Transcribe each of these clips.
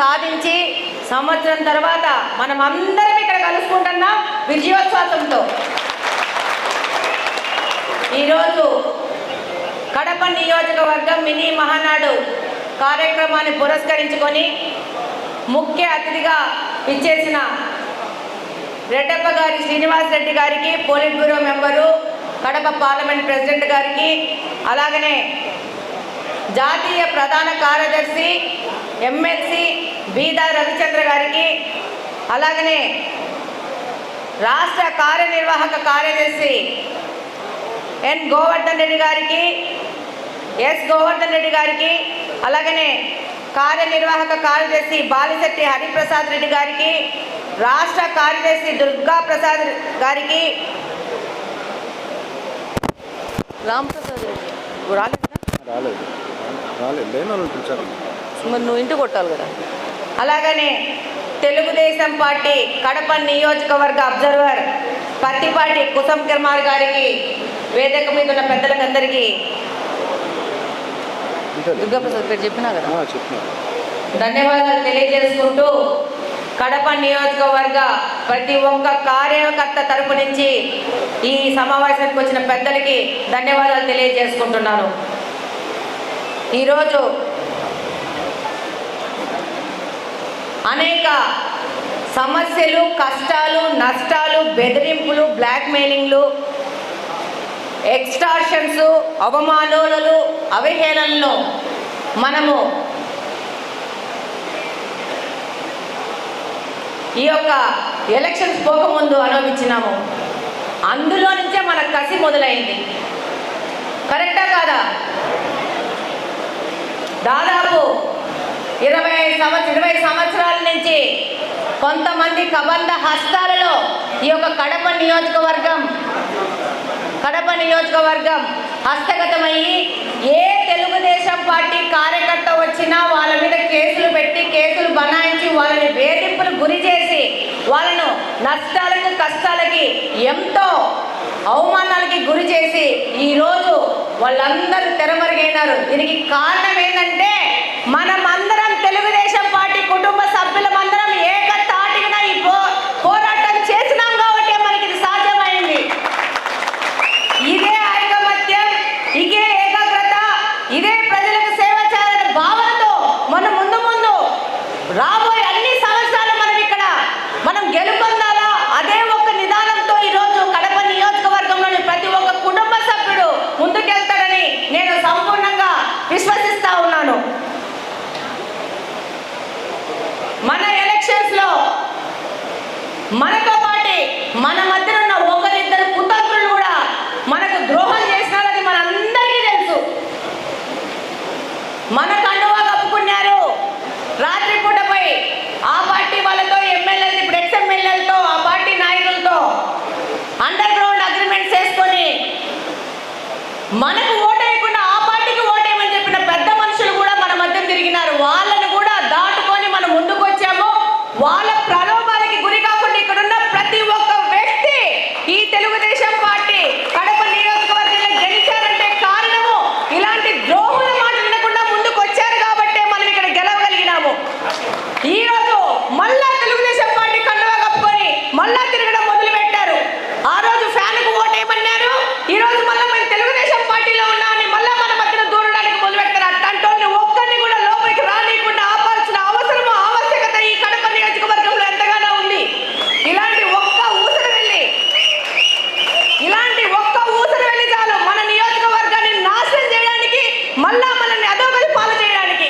సాధించి సంవత్సరం తర్వాత మనం అందరం ఇక్కడ కలుసుకుంటున్నాం విజయోత్సవంతో. ఈరోజు కడప నియోజకవర్గం మినీ మహానాడు కార్యక్రమాన్ని పురస్కరించుకొని ముఖ్య అతిథిగా ఇచ్చేసిన రెడ్డప్ప గారి శ్రీనివాస్ రెడ్డి గారికి politburo member Kadapa parliament president గారికి అలాగనే జాతీయ ప్రధాన కార్యదర్శి ఎమ్మెల్సీ బీదా రవిచంద్ర గారికి అలాగనే రాష్ట్ర కార్యనిర్వాహక కార్యదర్శి ఎన్ గోవర్ధన్ రెడ్డి గారికి ఎస్ గోవర్ధన్ రెడ్డి గారికి అలాగనే కార్యనిర్వాహక కార్యదర్శి బాలిశెట్టి హరిప్రసాద్ రెడ్డి గారికి రాష్ట్ర కార్యదర్శి దుర్గా ప్రసాద్ గారికి రామప్రసాద్ రెడ్డి రాలేదా? రాలేదు. మరి నువ్వు ఇంటి కొట్టాలి కదా. అలాగనే తెలుగుదేశం పార్టీ కడప నియోజకవర్గ అబ్జర్వర్ పత్తిపాటి కుసం కుమార్ గారికి వేదిక మీద ఉన్న పెద్దలకు అందరికీ అంతే దుర్గాప్రసాద్ పేరు చెప్పినా కదా? ధన్యవాదాలు తెలియజేసుకుంటూ కడప నియోజకవర్గ ప్రతి ఒక్క కార్యకర్త తరపు నుంచి ఈ సమావేశానికి వచ్చిన పెద్దలకి ధన్యవాదాలు తెలియజేసుకుంటున్నాను. ఈరోజు అనేక సమస్యలు కష్టాలు నష్టాలు బెదిరింపులు బ్లాక్మెయిలింగ్లు ఎక్స్టార్షన్స్ అవమానాలు అవహేళనలు మనము ఈ యొక్క ఎలక్షన్స్ పోకముందు అనుభవించినాము. అందులో నుంచే మన కసి మొదలైంది. కరెక్టా కాదా? దాదాపు ఇరవై సంవత్సర ఇరవై సంవత్సరాల నుంచి కొంతమంది కబంధ హస్తాలలో ఈ యొక్క కడప నియోజకవర్గం కడప నియోజకవర్గం హస్తగతమయ్యి ఏ తెలుగుదేశం పార్టీ కార్యకర్త వచ్చినా వాళ్ళ మీద కేసులు పెట్టి కేసులు బనాయించి వాళ్ళని వేధింపులు గురి చేసి వాళ్ళను నష్టాలకు కష్టాలకి ఎంతో అవమానాలకి గురి చేసి ఈరోజు వాళ్ళందరూ తెరమరుగైనారు. దీనికి కారణం ఏంటంటే మనమందరం తెలుగుదేశం పార్టీ కుటుంబ సభ్యులమందరం ఏక తాటిన ఈ పో పోరాటం చేసినాం కాబట్టి మనకి ఇది సాధ్యమైంది ఇదే ఐకమత్యం ఇదే ఏకాగ్రత ఇదే ప్రజలకు సేవ చేయాలనే భావనతో మనం ముందు ముందు రాబోయే అన్ని సంవత్సరాలు మనం ఇక్కడ మనం గెలుపొందాలా అదే ఒక నిదానంతో ఈరోజు కడప నియోజకవర్గంలోని ప్రతి ఒక్క కుటుంబ సభ్యుడు ముందుకెళ్తాడని నేను సంపూర్ణంగా విశ్వసిస్తా ఉన్నాను మన ఎలక్షన్స్లో మనతో పాటే మన మధ్యన ఉన్న ఒకరిద్దరు కుతంత్రులు కూడా మనకు ద్రోహం చేసినారని మనందరికీ తెలుసు. మన కండువా కప్పుకున్నారు. రాత్రిపూటపై ఆ పార్టీ వాళ్ళతో ఎమ్మెల్యేలు ఇప్పుడు ఎక్స్ ఎమ్మెల్యేలతో ఆ పార్టీ నాయకులతో అండర్ గ్రౌండ్ అగ్రిమెంట్ చేసుకొని మనకు ఓటేయకుండా ఆ పార్టీకి ఓటేయమని చెప్పిన పెద్ద మనుషులు కూడా మన మధ్య తిరిగినారు వాళ్ళని కూడా దాటుకొని మనం ముందుకు వచ్చాము వాళ్ళ ప్రలోభాలకి గురి కాకుండా ఇక్కడ ఉన్న ప్రతి ఒక్క వ్యక్తి ఈ తెలుగుదేశం పార్టీ కడప నియోజకవర్గంలో గెలిచారంటే కారణము ఇలాంటి ద్రోహుల మాట వినకుండా ముందుకు వచ్చారు కాబట్టే మనం ఇక్కడ గెలవగలిగినాము ఈ రోజు మళ్ళా తెలుగుదేశం పార్టీ కండువా కప్పుకొని మళ్ళా తిరగడం మొదలు పెట్టారు ఆ రోజు ఫ్యాన్కు ఓటేయమన్నారు ఈ రోజు మళ్ళా మేము తెలుగుదేశం పార్టీలో ఉన్నామని మళ్ళా మన మధ్యన దూరడానికి మొదలు పెడతారు అట్లాంటి ఒక్కరిని కూడా లోపలికి రానియకుండా ఆపాల్సిన అవసరం ఆవశ్యకత ఈ కడప నియోజకవర్గంలో ఎంతగానో ఉంది ఇలాంటి ఒక్క ఊసరు వెళ్ళి ఇలాంటి ఒక్క ఊసరు వెళ్ళి చాలు మన నియోజకవర్గాన్ని నాశనం చేయడానికి మళ్ళా మనల్ని అధోగతి పాలు చేయడానికి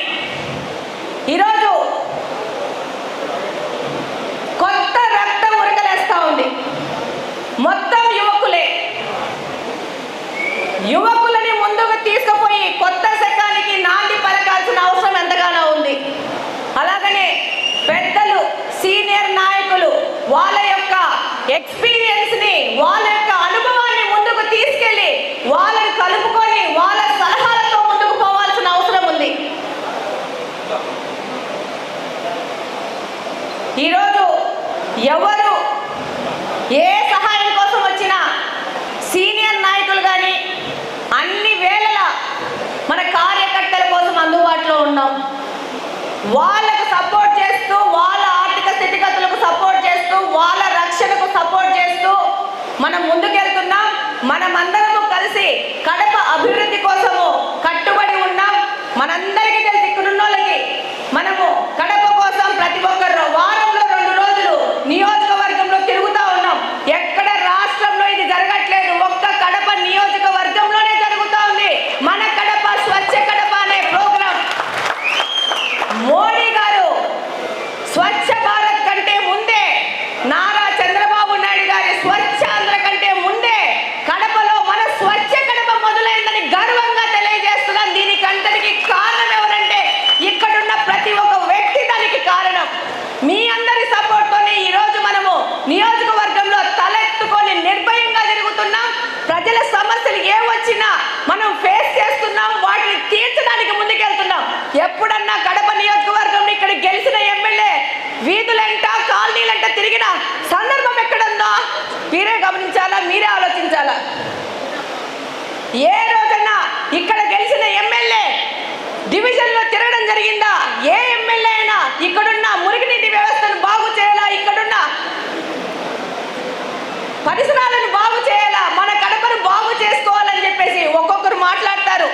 ఈరోజు కొత్త రక్తం ఉరకలేస్తా ఉంది మొత్తం యువకులే యువకులని ముందుకు తీసుకుపోయి కొత్త శకానికి నాంది పలకాల్సిన అవసరం ఎంతగానో ఉంది అలాగనే పెద్దలు సీనియర్ నాయకులు వాళ్ళ యొక్క ఎక్స్పీరియన్స్ని వాళ్ళ యొక్క అనుభవాన్ని ముందుకు తీసుకెళ్ళి వాళ్ళని కలుపుకొని వాళ్ళ సలహాలతో ముందుకు పోవాల్సిన అవసరం ఉంది. ఈరోజు ఎవరు ఏ సహాయం కోసం వచ్చినా సీనియర్ నాయకులు కానీ అన్ని వేళల మన కార్యకర్తల కోసం అందుబాటులో ఉన్నాం. వాళ్ళకు సపోర్ట్ చేసి ముందుకెళ్తున్నాం. మనమందరము కలిసి కడప అభివృద్ధి కోసము కట్టుబడి ఉన్నాం. మనందరికీ తెలిసి ఇక్కడున్న వాళ్ళకి మనము కడప కోసం ప్రతి ఒక్కరు వారంలో రెండు రోజులు నియోజకవర్గంలో తిరుగుతా ఉన్నాం ఎక్కడ రాష్ట్రంలో ఇది జరగట్లేదు ఒక్క కడప నియోజకవర్గంలోనే జరుగుతా ఉంది మన కడప స్వచ్ఛ కడప అనే ప్రోగ్రాం మోడీ గారు స్వచ్ఛ భారత్ కంటే ముందే నారా చంద్రబాబు నాయుడు గారి స్వచ్ఛ ఆంధ్ర కంటే ముందే కడపలో మన స్వచ్ఛ కడప మొదలైందని గర్వంగా తెలియజేస్తున్నాం దీనికి అంతటికి కారణం ఎవరంటే ఇక్కడున్న ప్రతి ఒక్క వ్యక్తి దానికి కారణం మీ అందరి సపోర్ట్తోనే ఈ రోజు మనము నియోజకవర్గంలో తలెత్తుకొని నిర్భయంగా తిరుగుతున్నాం ప్రజల సమస్యలు ఏ వచ్చినా మనం ఫేస్ చేస్తున్నాం వాటిని తీర్చడానికి ముందుకెళ్తున్నాం ఎప్పుడన్నా కడప నియోజకవర్గంలో ఇక్కడ గెలిచిన ఎమ్మెల్యే వీధులంట కాలనీలంట తిరిగిన సందర్భం ఎక్కడుందో మీరే గమనించాలా మీరే ఆలోచించాలా? ఏ రోజన్నా ఇక్కడ గెలిచిన ఎమ్మెల్యే డివిజన్లో తిరగడం జరిగిందా? ఏ ఎమ్మెల్యే అయినా ఇక్కడున్న మురుగునీటి వ్యవస్థను బాగు చేయాలా? ఇక్కడున్న పరిసరాలను బాగు చేయాలా? మన కడపను బాగు చేసుకోవాలని చెప్పేసి ఒక్కొక్కరు మాట్లాడతారు.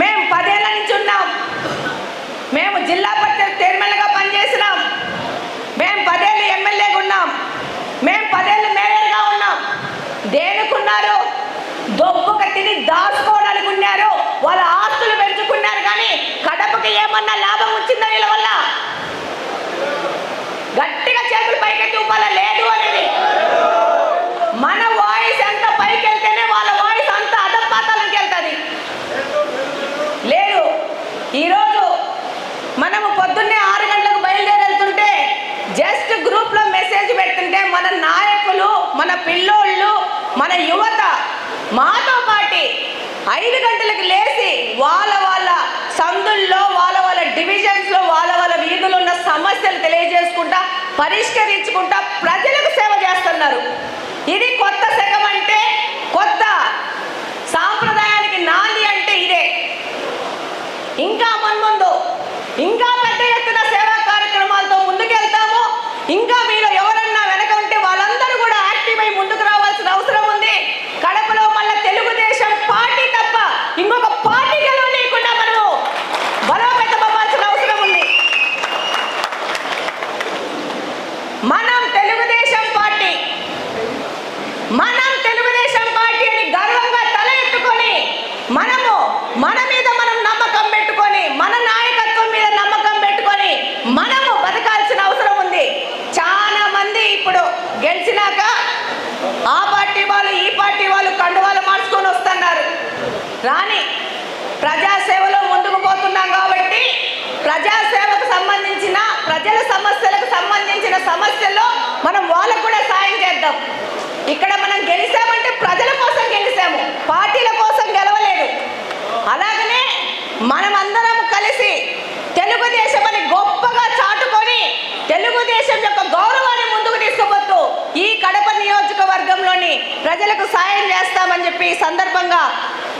మేము పదేళ్ళ నుంచి ఉన్నాం. మేము జిల్లా పరిషత్ చైర్మన్గా పనిచేసినాం మేము పదేళ్ళు ఎమ్మెల్యేగా ఉన్నాం. మేము పదేళ్ళు మేయర్గా ఉన్నాం దేనికున్నారు దొబ్బుక తిని దాచుకోవడానికి ఉన్నారు వాళ్ళ ఆస్తులు పెంచుకున్నారు కానీ కడపకి ఏమన్నా లాభం వచ్చిందా వీళ్ళ వల్ల గట్టిగా చేతులు పైకెత్తి ఊపాల లేదు అనేది మన వాయిస్ ఎంత పైకి వెళ్తేనే వాళ్ళ వాయిస్ అంత అధపాతాలకు వెళ్తుంది లేదు ఈరోజు మనము పొద్దున్నే ఆరు గంటలకు బయలుదేరి వెళ్తుంటే జస్ట్ గ్రూప్లో మెసేజ్ పెడుతుంటే మన నాయకులు మన పిల్లోళ్ళు మన యువత మాతో పాటి ఐదు గంటలకు లేచి వాళ్ళ వాళ్ళ సందుల్లో వాళ్ళ వాళ్ళ డివిజన్స్లో వాళ్ళ వాళ్ళ వీధులు ఉన్న సమస్యలు తెలియజేసుకుంటా పరిష్కరించుకుంటా ప్రజలకు సేవ చేస్తున్నారు. ఇది కొత్త శకం అంటే కొత్త సాంప్రదాయ నాంది అంటే ఇదే ఇంకా మున్ముందు ఇంకా పెద్ద ఎత్తున సేవా కార్యక్రమాలతో ముందుకెళ్తాము ఇంకా మీరు ఎవరన్నా వెనక ఉంటే వాళ్ళందరూ కూడా యాక్టివ్ అయి ముందుకు రావాల్సిన అవసరం ఉంది కడపలో మళ్ళీ తెలుగుదేశం పార్టీ తప్ప ఇంకొక పార్టీ గెలవనీయకుండా మనము బలోపేతం అవ్వాల్సిన అవసరం ఉంది మనం తెలుగుదేశం పార్టీ మనం తెలుగుదేశం పార్టీ అని గర్వంగా తల ఎత్తుకొని మనము మన మీద మనం నమ్మకం పెట్టుకొని మన నాయకత్వం మీద నమ్మకం పెట్టుకొని మనము బతకాల్సిన అవసరం ఉంది చాలా మంది ఇప్పుడు గెలిచినాక ఆ పార్టీ వాళ్ళు ఈ పార్టీ వాళ్ళు కండువాలు మార్చుకొని వస్తున్నారు రాని ప్రజాసేవలో ముందుకు పోతున్నాం కాబట్టి ప్రజాసేవకు సంబంధించిన ప్రజల సమస్యలకు సంబంధించిన సమస్యల్లో మనం వాళ్ళకు కూడా సాయం చేద్దాం. ఇక్కడ మనం గెలిచామంటే ప్రజల కోసం గెలిచాము పార్టీల కోసం గెలవలేదు. అలాగనే మనమందరం కలిసి తెలుగుదేశం అని గొప్పగా చాటుకొని తెలుగుదేశం యొక్క గౌరవాన్ని ముందుకు తీసుకుపోతూ ఈ కడప నియోజకవర్గంలోని ప్రజలకు సాయం చేస్తామని చెప్పి ఈ సందర్భంగా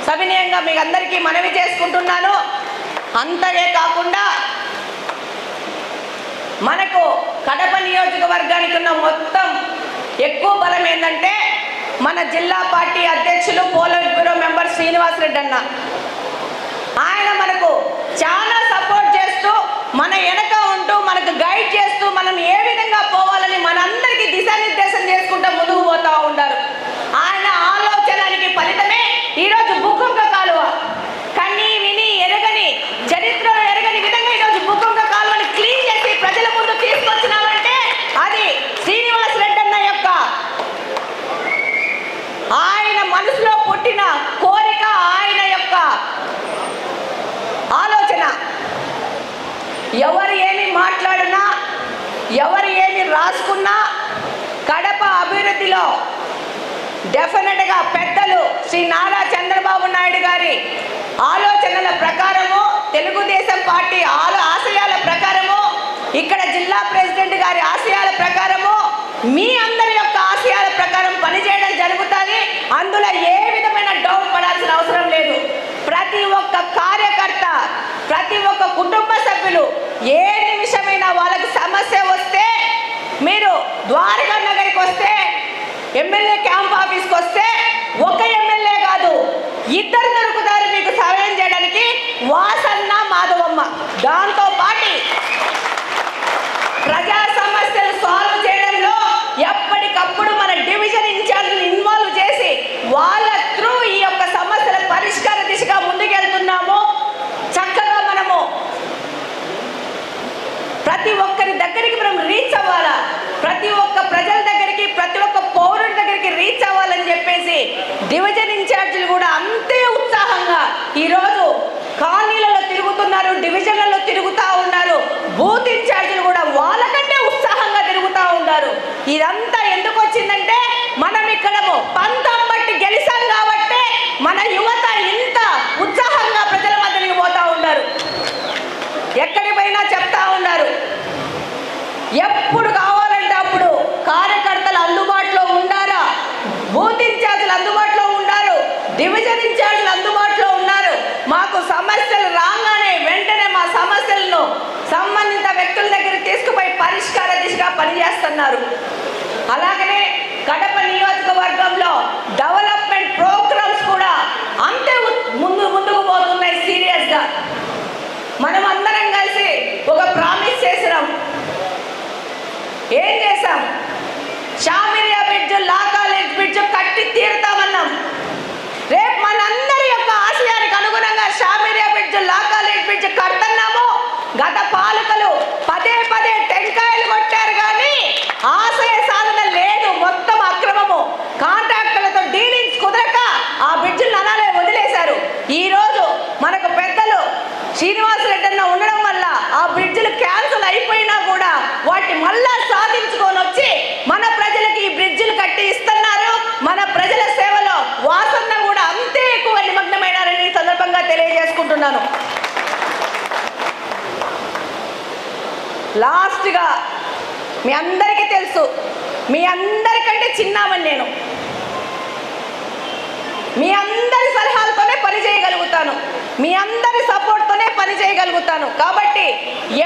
సవినయంగా మీ అందరికీ మనవి చేసుకుంటున్నాను. అంతనే కాకుండా మనకు కడప నియోజకవర్గానికి ఉన్న మొత్తం ఎక్కువ బలం ఏంటంటే మన జిల్లా పార్టీ అధ్యక్షులు పోలిట్ బ్యూరో మెంబర్ శ్రీనివాసరెడ్డి అన్న. ఆయన మనకు చాలా సపోర్ట్ చేస్తూ మన వెనక ఉంటూ మనకు గైడ్ చేస్తూ మనం ఏ విధంగా పోవాలని మనందరికీ దిశ చేసుకుంటూ ముందుకు పోతా ఉంటారు ఆయన ఆలోచనకి ఫలితమే ఈరోజు భూకంప కాలువ కన్ని విని ఎరగని చరిత్రలో ఎరగని విధంగా ఈరోజు భూకంప కాలువని క్లీన్ చేసి ప్రజల ముందు తీసుకొచ్చినామంటే అది శ్రీనివాస్ రెడ్డి అన్న యొక్క ఆయన మనసులో పుట్టిన కోరిక ఆయన యొక్క ఆలోచన ఎవరు ఏమి మాట్లాడినా ఎవరు ఏమి రాసుకున్నా కడప అభివృద్ధిలో డెఫినెట్గా పెద్దలు శ్రీ నారా చంద్రబాబు నాయుడు గారి ఆలోచనల ప్రకారము తెలుగుదేశం పార్టీ ఆలో ఆశయాల ప్రకారము ఇక్కడ జిల్లా ప్రెసిడెంట్ గారి ఆశయాల ప్రకారము మీ అందరి యొక్క ఆశయాల ప్రకారం పనిచేయడం జరుగుతుంది. అందులో ఏ విధమైన డౌట్ పడాల్సిన అవసరం లేదు ప్రతి ఒక్క కార్యకర్త ప్రతి ఒక్క కుటుంబ సభ్యులు ఏ నిమిషమైనా వాళ్ళకి సమస్య వస్తే మీరు ద్వారకా నగరికి వస్తే ఎమ్మెల్యే క్యాంప్ ఆఫీస్కి వస్తే ఒక ఎమ్మెల్యే కాదు ఇద్దరు దొరుకుతారు మీకు సహాయం చేయడానికి వాసన్న మాధవమ్మ దాంతో పాటి ప్రజా సమస్యలు సాల్వ్ చేయడంలో ఎప్పటికప్పుడు మన డివిజన్ ఇన్ఛార్జ్ని ఇన్వాల్వ్ చేసి వాళ్ళ త్రూ ఈ యొక్క సమస్యల పరిష్కార దిశగా ముందుకెళ్తున్నాము చక్కగా మనము ప్రతి ఒక్కరి దగ్గరికి మనం రీచ్ అవ్వాలా ప్రతి ఒక్క ప్రజల దగ్గరికి ప్రతి ఒక్క పౌరుడి దగ్గరికి రీచ్ అవ్వాలని చెప్పేసి డివిజన్ ఇన్ఛార్జీలు కూడా అంతే ఉత్సాహంగా ఈరోజు కాలనీలలో తిరుగుతున్నారు డివిజన్లలో తిరుగుతూ ఉన్నారు బూత్ ఇన్ఛార్జీలు కూడా వాళ్ళకంటే ఉత్సాహంగా తిరుగుతూ ఉన్నారు ఇదంతా ఎందుకు వచ్చిందంటే మనం ఇక్కడము పంతం బట్టి గెలిచాం కాబట్టి మన యువత ఇంత ఉత్సాహంగా ప్రజల మధ్యకి పోతా ఉన్నారు ఎక్కడి పోయినా చెప్తా ఉన్నారు ఎప్పుడు కావాలంటే అప్పుడు కార్యకర్తలు అందుబాటులో ఉండారా బూత్ ఇన్ఛార్జీలు అందుబాటులో ఉన్నారు డివిజన్ ఇన్ఛార్జీలు అందుబాటులో ఉన్నారు. మాకు సమస్యలు రాగానే వెంటనే మా సమస్యలను సంబంధిత వ్యక్తుల దగ్గర తీసుకుపోయి పరిష్కార దిశగా పనిచేస్తున్నారు. అలాగనే కడప నియోజకవర్గంలో డెవలప్మెంట్ ప్రోగ్రామ్స్ కూడా అంతే ముందు ముందుకు పోతున్నాయి సీరియస్గా. మనం అందరం కలిసి ఒక ప్రామిస్ చేసినాం. ఏం చేశాం? షామి పాలకులు పదే పదే టెంకాయలు కొట్టారు కానీ ఆశయ సాధన లేదు. మొత్తం అక్రమము. కాంట్రాక్టులతో డీలింగ్స్ కుదరక ఆ బ్రిడ్జ్లు అలానే వదిలేశారు. ఈ రోజు మనకు పెద్దలు శ్రీనివాసరెడ్డి అన్న ఉండడం వల్ల ఆ బ్రిడ్జ్లు క్యాన్సిల్ అయిపోయినా కూడా వాటిని మళ్ళా సాధించుకొని వచ్చి మన ప్రజలకు ఈ బ్రిడ్జ్లు కట్టి ఇస్తున్నారు. మన ప్రజల సేవలో వాసన కూడా అంతే ఎక్కువ నిమగ్నమైనారని సందర్భంగా తెలియజేసుకుంటున్నాను. లాస్ట్గా మీ అందరికీ తెలుసు. మీ అందరికంటే చిన్నామని నేను. మీ అందరి సలహాలతోనే పని చేయగలుగుతాను. మీ అందరి సపోర్ట్తోనే పని చేయగలుగుతాను. కాబట్టి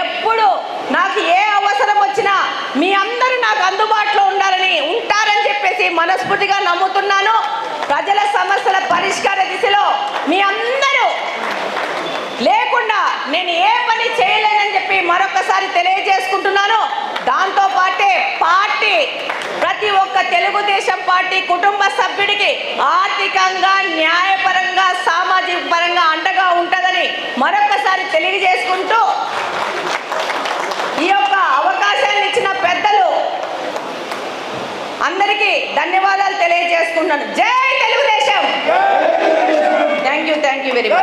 ఎప్పుడు నాకు ఏ అవసరం వచ్చినా మీ అందరూ నాకు అందుబాటులో ఉండాలని ఉంటారని చెప్పేసి మనస్ఫూర్తిగా నమ్ముతున్నాను. ప్రజల సమస్యల పరిష్కార దిశలో మీ అందరూ లేకుండా నేను ఏ పని చేయలేదు చెప్పి మరొకసారి తెలియజేసుకుంటున్నాను? దాంతో పాటే పార్టీ ప్రతి ఒక్క తెలుగుదేశం పార్టీ కుటుంబ సభ్యుడికి ఆర్థికంగా న్యాయపరంగా సామాజిక పరంగా అండగా ఉంటుందని మరొకసారి తెలియజేసుకుంటూ ఈ యొక్క అవకాశాన్ని ఇచ్చిన పెద్దలు అందరికీ ధన్యవాదాలు తెలియజేసుకుంటున్నాను. జై Telugu Desam! Thank you thank you very much